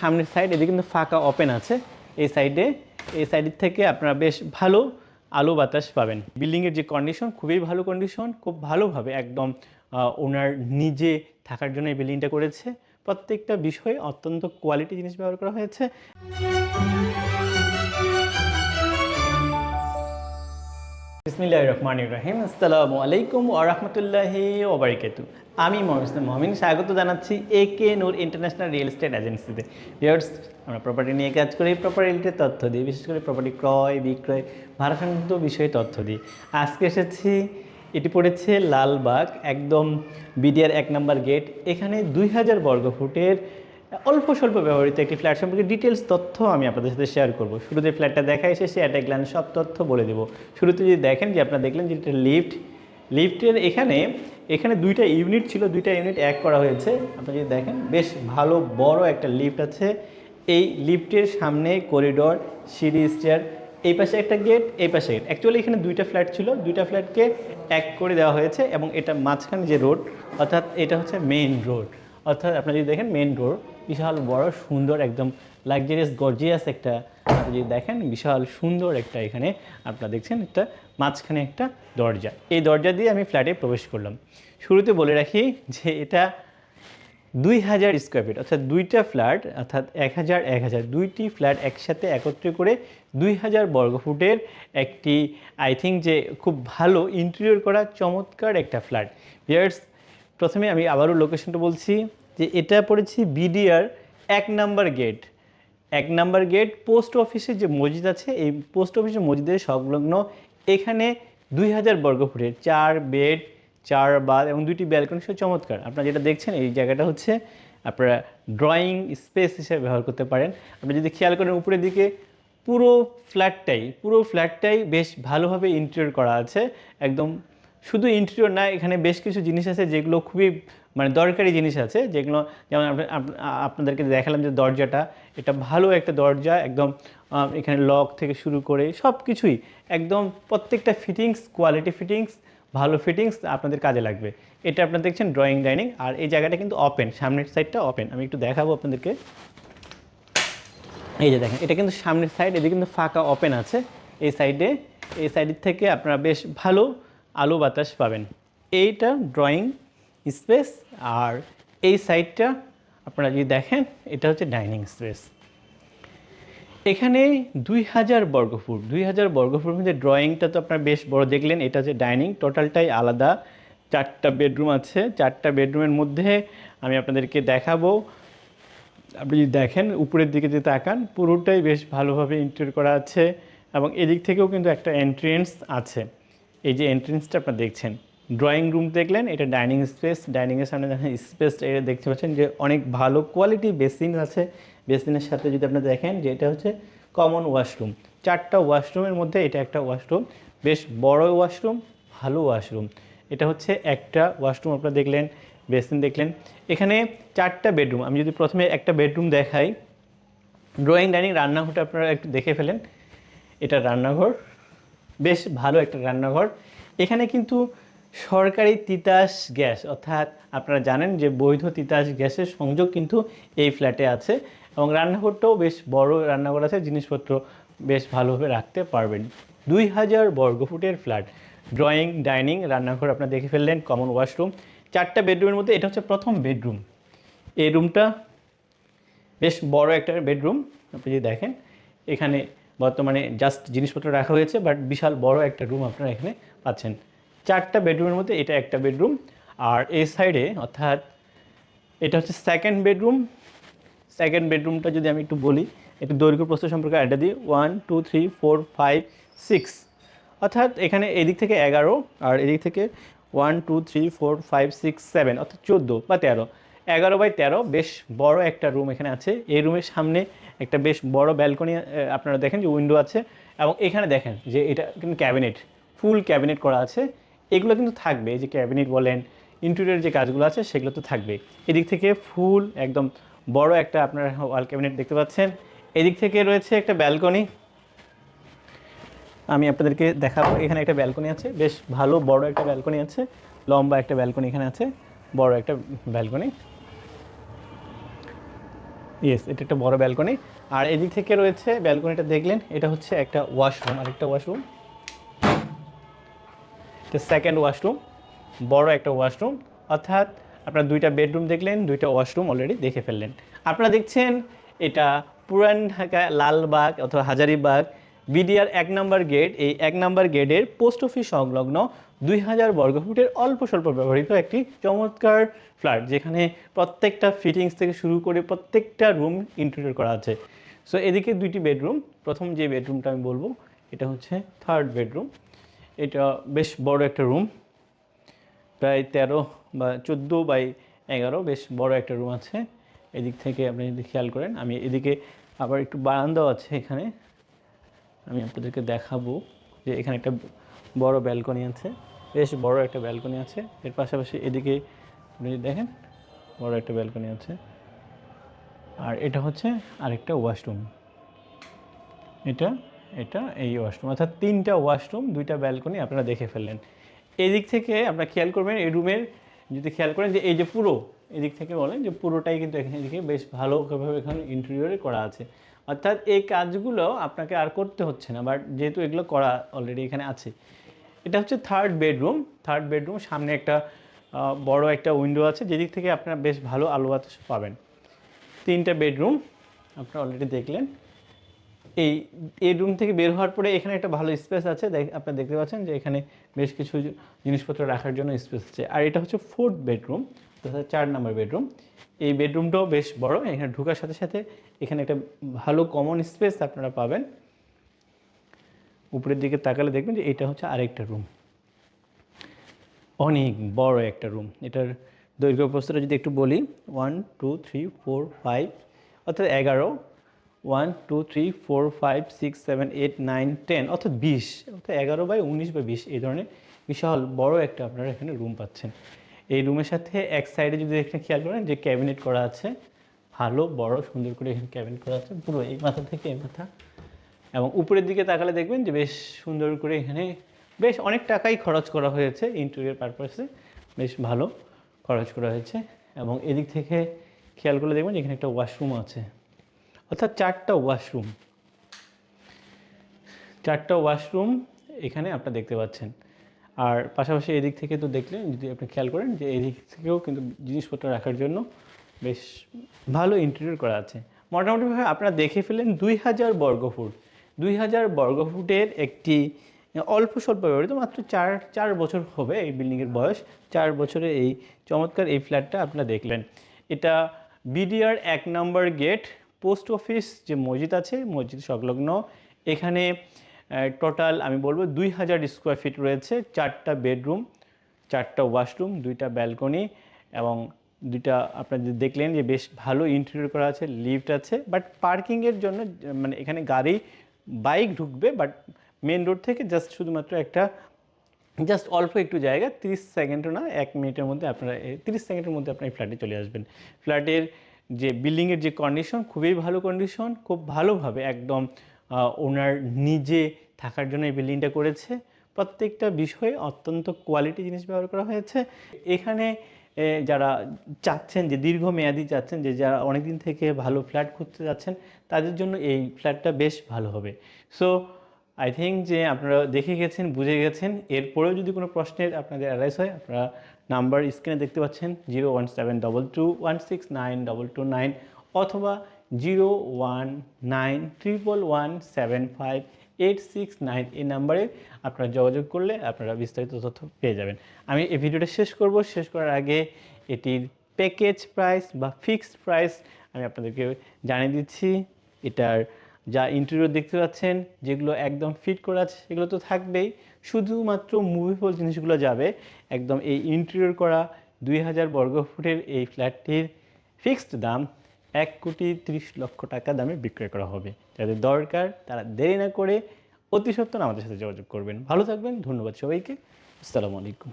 সামনের সাইড এদিকে কিন্তু ফাঁকা ওপেন আছে। এই সাইডে এই সাইড থেকে আপনারা বেশ ভালো আলো বাতাস পাবেন। বিল্ডিংয়ের যে কন্ডিশন খুবই ভালো কন্ডিশন খুব ভালোভাবে একদম ওনার নিজে থাকার জন্য এই বিল্ডিংটা করেছে। প্রত্যেকটা বিষয়ে অত্যন্ত কোয়ালিটি জিনিস ব্যবহার করা হয়েছে। বিসমিল্লাহ রহমান ইব্রাহিম আসসালামু আলাইকুম ওয়া রাহমাতুল্লাহি ওয়া বারাকাতু আমি মোহাম্মদ ইসলাম মমিন স্বাগত জানাচ্ছি A K Noor international real estate এজেন্সিতে ভিউয়ার্স আমরা প্রপার্টি নিয়ে কাজ করি। প্রপার্টি প্রপার্টির তথ্য দিই, বিশেষ করে প্রপার্টি ক্রয়, বিক্রয় ভাড়া সংক্রান্ত বিষয়ে তথ্য দিই। আজকে এসেছি, এটি পড়েছে লালবাগ, একদম বিডিআর এক নম্বর গেট এখানে দুই হাজার বর্গ ফুটের অল্প স্বল্প ব্যবহৃত একটি ফ্ল্যাট সম্পর্কে ডিটেলস তথ্য আমি আপনাদের সাথে শেয়ার করব। শুরুতে ফ্ল্যাটটা দেখা এসেছে অ্যাট এ গ্ল্যান্স সব তথ্য বলে দেবো। শুরুতে যদি দেখেন যে আপনারা দেখলেন যে এটা লিফট লিফটের এখানে এখানে দুইটা ইউনিট ছিল, দুইটা ইউনিট এক করা হয়েছে। আপনারা যদি দেখেন, বেশ ভালো, বড় একটা লিফট আছে। এই লিফটের সামনে করিডোর সিঁড়ি স্টেয়ার এই পাশে একটা গেট এই পাশে গেট অ্যাকচুয়ালি এখানে দুইটা ফ্ল্যাট ছিল, দুইটা ফ্ল্যাটকে এক করে দেওয়া হয়েছে এবং এটা মাঝখানে যে রোড অর্থাৎ এটা হচ্ছে মেইন রোড অর্থাৎ আপনারা যদি দেখেন মেইন রোড বিশাল বড়, সুন্দর, একদম লাক্সারিয়াস গর্জিয়াস একটা, আপনি যদি দেখেন, বিশাল সুন্দর একটা এখানে আপনারা দেখছেন একটা মাঝখানে একটা দরজা। এই দরজা দিয়ে আমি ফ্ল্যাটে প্রবেশ করলাম। শুরুতে বলে রাখি যে এটা দুই হাজার স্কোয়ার ফিট অর্থাৎ দুইটা ফ্ল্যাট অর্থাৎ এক হাজার এক হাজার, দুইটি ফ্ল্যাট একসাথে একত্রে করে দুই হাজার বর্গফুটের একটি আই থিঙ্ক যে খুব ভালো ইন্টেরিয়র করা চমৎকার একটা ফ্ল্যাট বিয়ার্স প্রথমে আমি আবারও লোকেশনটা বলছি। যে এটা পড়েছি বিডিআর এক নাম্বার গেট এক নাম্বার গেট পোস্ট অফিসের যে মসজিদ আছে, এই পোস্ট অফিসের মসজিদের সংলগ্ন এখানে দুই হাজার বর্গফুটের চার বেড চার বাদ এবং দুইটি ব্যালকনি সহ চমৎকার। আপনারা যেটা দেখছেন, এই জায়গাটা হচ্ছে আপনারা ড্রয়িং স্পেস হিসেবে ব্যবহার করতে পারেন। আপনি যদি খেয়াল করেন, উপরের দিকে পুরো ফ্ল্যাটটাই পুরো ফ্ল্যাটটাই বেশ ভালোভাবে ইন্টেরিয়র করা আছে। একদম শুধু ইন্টেরিয়র না, এখানে বেশ কিছু জিনিস আছে যেগুলো খুবই মানে দরকারি জিনিস আছে, যেগুলো যেমন আপনি- আপনাদেরকে দেখালাম যে দরজাটা, এটা ভালো একটা দরজা, একদম এখানে লক থেকে শুরু করে সব কিছুই একদম প্রত্যেকটা ফিটিংস কোয়ালিটি ফিটিংস ভালো ফিটিংস আপনাদের কাজে লাগবে। এটা আপনারা দেখছেন ড্রয়িং ডাইনিং আর এই জায়গাটা কিন্তু ওপেন সামনের সাইডটা ওপেন আমি একটু দেখাবো আপনাদেরকে। এই যে দেখেন, এটা কিন্তু সামনের সাইড এদিকে কিন্তু ফাঁকা ওপেন আছে, এই সাইডে এই সাইডের থেকে আপনারা বেশ ভালো আলো বাতাস পাবেন। এইটা ড্রয়িং স্পেস আর এই সাইডটা আপনারা যদি দেখেন, এটা হচ্ছে ডাইনিং স্পেস এখানে দুই হাজার বর্গফুট, দুই হাজার বর্গফুট মধ্যে ড্রয়িংটা তো আপনারা বেশ বড় দেখলেন, এটা হচ্ছে ডাইনিং টোটালটাই আলাদা। চারটা বেডরুম আছে, চারটা বেডরুমের মধ্যে আমি আপনাদেরকে দেখাবো। আপনি যদি দেখেন, উপরের দিকে যে তাকান, পুরোটাই বেশ ভালোভাবে ইন্টার করা আছে এবং এদিক থেকেও কিন্তু একটা এন্ট্রেন্স আছে। এই যে এন্ট্রেন্সটা আপনারা দেখছেন ড্রয়িং রুম দেখলেন, এটা ডাইনিং স্পেস ডাইনিংয়ের সামনে দেখেন স্পেস এটা দেখতে পাচ্ছেন যে অনেক ভালো কোয়ালিটি বেসিন আছে। বেসিনের সাথে যদি আপনারা দেখেন যে এটা হচ্ছে কমন ওয়াশরুম চারটা ওয়াশরুমের মধ্যে এটা একটা ওয়াশরুম বেশ বড় ওয়াশরুম ভালো ওয়াশরুম এটা হচ্ছে একটা ওয়াশরুম আপনারা দেখলেন বেসিন দেখলেন। এখানে চারটা বেডরুম আমি যদি প্রথমে একটা বেডরুম দেখাই। ড্রয়িং ডাইনিং রান্নাঘরটা আপনারা একটু দেখে ফেলেন। এটা রান্নাঘর বেশ ভালো একটা রান্নাঘর। এখানে কিন্তু সরকারি তিতাস গ্যাস, অর্থাৎ আপনারা জানেন যে বৈধ তিতাস গ্যাসের সংযোগ কিন্তু এই ফ্ল্যাটে আছে এবং রান্নাঘরটাও বেশ বড় রান্নাঘর আছে, জিনিসপত্র বেশ ভালোভাবে রাখতে পারবেন। দুই হাজার বর্গফুটের ফ্ল্যাট ড্রয়িং ডাইনিং রান্নাঘর আপনারা দেখে ফেললেন কমন ওয়াশরুম চারটা বেডরুমের মধ্যে, এটা হচ্ছে প্রথম বেডরুম এই রুমটা বেশ বড় একটা বেডরুম আপনি যদি দেখেন, এখানে বর্তমানে জাস্ট জিনিসপত্র রাখা হয়েছে বাট বিশাল বড় একটা রুম আপনারা এখানে পাচ্ছেন। চারটা বেডরুমের মধ্যে এটা একটা বেডরুম আর এই সাইডে অর্থাৎ এটা হচ্ছে সেকেন্ড বেডরুম সেকেন্ড বেডরুমটা যদি আমি একটু বলি একটু দৈর্ঘ্য প্রস্থ সম্পর্কে আইডিয়া দিই। One two three four five six অর্থাৎ এখানে এদিক থেকে এগারো, আর এদিক থেকে one two three four five six seven অর্থাৎ চোদ্দ বা তেরো। এগারো বাই তেরো, বেশ বড় একটা রুম এখানে আছে। এই রুমের সামনে একটা বেশ বড় ব্যালকনি আপনারা দেখেন যে উইন্ডো আছে এবং এখানে দেখেন যে এটা কিন্তু ক্যাবিনেট ফুল ক্যাবিনেট করা আছে। এগুলো কিন্তু থাকবে যে ক্যাবিনেট বলেন ইন্টেরিয়র যে কাজগুলো আছে সেগুলো তো থাকবে। এদিক থেকে ফুল একদম বড় একটা আপনারা ওয়াল ক্যাবিনেট দেখতে পাচ্ছেন। এদিক থেকে রয়েছে একটা ব্যালকনি আমি আপনাদেরকে দেখাবো, এখানে একটা ব্যালকনি আছে, বেশ ভালো বড় একটা ব্যালকনি আছে, লম্বা একটা ব্যালকনি এখানে আছে, বড় একটা ব্যালকনি ইয়েস এটা একটা বড় ব্যালকনি আর এদিক থেকে রয়েছে ব্যালকনিটা দেখলেন, এটা হচ্ছে একটা ওয়াশরুম আর একটা ওয়াশরুম এটা সেকেন্ড ওয়াশরুম বড় একটা ওয়াশরুম অর্থাৎ আপনার দুইটা বেডরুম দেখলেন, দুইটা ওয়াশরুম অলরেডি দেখে ফেললেন। আপনারা দেখছেন, এটা পুরান ঢাকা লালবাগ অথবা হাজারিবাগ, বিডিআর এক নম্বর গেট এই এক নম্বর গেটের পোস্ট অফিস সংলগ্ন দুই হাজার বর্গফুটের অল্প স্বল্প ব্যবহৃত একটি চমৎকার ফ্ল্যাট, যেখানে প্রত্যেকটা ফিটিংস থেকে শুরু করে প্রত্যেকটা রুম ইন্টেরিয়র করা আছে। সো এদিকে দুইটি বেডরুম প্রথম যে বেডরুমটা আমি বলব, এটা হচ্ছে থার্ড বেডরুম এটা বেশ বড় একটা রুম প্রায় তেরো বা চোদ্দ বাই এগারো, বেশ বড় একটা রুম আছে। এদিক থেকে আপনি যদি খেয়াল করেন, আমি এদিকে আবার একটু বারান্দাও আছে এখানে। আমি আপনাদেরকে দেখাবো যে এখানে একটা বড় ব্যালকনি আছে। বেশ বড় একটা ব্যালকনি আছে। এর পাশাপাশি এদিকে আপনি দেখেন, বড় একটা ব্যালকনি আছে। আর এটা হচ্ছে আরেকটা ওয়াশরুম। এটা এটা, এই ওয়াশরুম। অর্থাৎ তিনটা ওয়াশরুম, দুইটা ব্যালকনি আপনারা দেখে ফেললেন। এদিক থেকে আপনারা খেয়াল করবেন, এই রুমের যদি খেয়াল করেন যে এই যে পুরো, এদিক থেকে বলেন যে পুরোটাই কিন্তু এখানে এদিকে বেশ ভালোভাবে এখানে ইন্টেরিয়রে করা আছে। অর্থাৎ এই কাজগুলো আপনাকে আর করতে হচ্ছে না, বাট যেহেতু এগুলো করা অলরেডি এখানে আছে এটা হচ্ছে থার্ড বেডরুম থার্ড বেডরুম সামনে একটা বড় একটা উইন্ডো আছে, যেদিক থেকে আপনারা বেশ ভালো আলো বাতাস পাবেন। তিনটা বেডরুম আপনারা অলরেডি দেখলেন। এই এই রুম থেকে বের হওয়ার পরে এখানে একটা ভালো স্পেস আছে আপনারা দেখতে পাচ্ছেন যে এখানে বেশ কিছু জিনিসপত্র রাখার জন্য স্পেস আছে। আর এটা হচ্ছে ফোর্থ বেডরুম অর্থাৎ চার নম্বর বেডরুম এই বেডরুমটাও বেশ বড়, এখানে ঢোকার সাথে সাথে এখানে একটা ভালো কমন স্পেস আপনারা পাবেন। উপরের দিকে তাকালে দেখবেন যে এটা হচ্ছে আরেকটা রুম অনেক বড় একটা রুম এটার দৈর্ঘ্য প্রস্তটা যদি একটু বলি one two three four five অর্থাৎ এগারো। One two three four five six seven eight nine ten অর্থাৎ বিশ। অর্থাৎ এগারো বাই উনিশ বা বিশ, এই ধরনের বিশাল বড় একটা আপনারা এখানে রুম পাচ্ছেন। এই রুমের সাথে এক সাইডে যদি এখানে খেয়াল করেন যে ক্যাবিনেট করা আছে, ভালো, বড়, সুন্দর করে এখানে ক্যাবিনেট করা আছে, পুরো এই মাথা থেকে এই মাথা এবং উপরের দিকে তাকালে দেখবেন যে বেশ সুন্দর করে এখানে বেশ অনেক টাকাই খরচ করা হয়েছে ইন্টেরিয়র পারপাসে বেশ ভালো খরচ করা হয়েছে এবং এদিক থেকে খেয়াল করলে দেখবেন এখানে একটা ওয়াশরুম আছে। অর্থাৎ চারটা ওয়াশরুম চারটা ওয়াশরুম এখানে আপনারা দেখতে পাচ্ছেন। আর পাশাপাশি এদিক থেকে তো দেখলেন যদি আপনি খেয়াল করেন যে এদিক থেকেও কিন্তু জিনিসপত্র রাখার জন্য বেশ ভালো ইন্টেরিয়র করা আছে। মোটামুটিভাবে আপনারা দেখে ফেলেন দুই হাজার বর্গফুট। দুই হাজার বর্গফুটের একটি অল্প স্বল্প ব্যবহৃত, মাত্র চার চার বছর হবে এই বিল্ডিংয়ের বয়স। চার বছরে এই চমৎকার এই ফ্ল্যাটটা আপনারা দেখলেন। এটা বিডিআর এক নম্বর গেট, পোস্ট অফিস যে মসজিদ আছে, মসজিদ সংলগ্ন। এখানে টোটাল আমি বলব দুই হাজার স্কোয়ার ফিট রয়েছে, চারটা বেডরুম চারটা ওয়াশরুম দুইটা ব্যালকনি এবং দুইটা আপনারা যে দেখলেন যে বেশ ভালো ইন্টেরিয়র করা আছে লিফট আছে বাট পার্কিংয়ের জন্য মানে এখানে গাড়ি বাইক ঢুকবে বাট মেন রোড থেকে জাস্ট শুধুমাত্র একটা জাস্ট অল্প একটু জায়গা, তিরিশ সেকেন্ডও না, এক মিনিটের মধ্যে আপনারা তিরিশ সেকেন্ডের মধ্যে আপনার ফ্ল্যাটে চলে আসবেন। ফ্ল্যাটের যে বিল্ডিংয়ের যে কন্ডিশন খুবই ভালো কন্ডিশন খুব ভালোভাবে একদম ওনার নিজে থাকার জন্য এই বিল্ডিংটা করেছে। প্রত্যেকটা বিষয়ে অত্যন্ত কোয়ালিটি জিনিস ব্যবহার করা হয়েছে। এখানে যারা চাচ্ছেন যে দীর্ঘমেয়াদী চাচ্ছেন যে যারা অনেকদিন থেকে ভালো ফ্ল্যাট খুঁজতে যাচ্ছেন, তাদের জন্য এই ফ্ল্যাটটা বেশ ভালো হবে। সো আই থিঙ্ক যে আপনারা দেখে গেছেন, বুঝে গেছেন। এরপরেও যদি কোনো প্রশ্নের আপনাদের অ্যারাইজ হয়, আপনারা নাম্বার স্ক্রিনে দেখতে পাচ্ছেন zero one seven double two one six nine double two nine অথবা zero one nine triple one seven five eight six nine এই নাম্বারে আপনারা যোগাযোগ করলে আপনারা বিস্তারিত তথ্য পেয়ে যাবেন। আমি এই ভিডিওটা শেষ করব। শেষ করার আগে এটির প্যাকেজ প্রাইস বা ফিক্সড প্রাইস আমি আপনাদেরকে জানিয়ে দিচ্ছি। এটার যা ইন্টেরিয়র দেখতে পাচ্ছেন, যেগুলো একদম ফিট করা আছে, সেগুলো তো থাকবেই। শুধুমাত্র মুভিফুল জিনিসগুলো যাবে। একদম এই ইন্টেরিয়র করা দুই হাজার বর্গফুটের এই ফ্ল্যাটটির ফিক্সড দাম এক কোটি তিরিশ লক্ষ টাকা দামে বিক্রয় করা হবে। যাদের দরকার, তারা দেরি না করে অতি সত্ত্বর আমাদের সাথে যোগাযোগ করবেন। ভালো থাকবেন, ধন্যবাদ সবাইকে। আসসালামু আলাইকুম।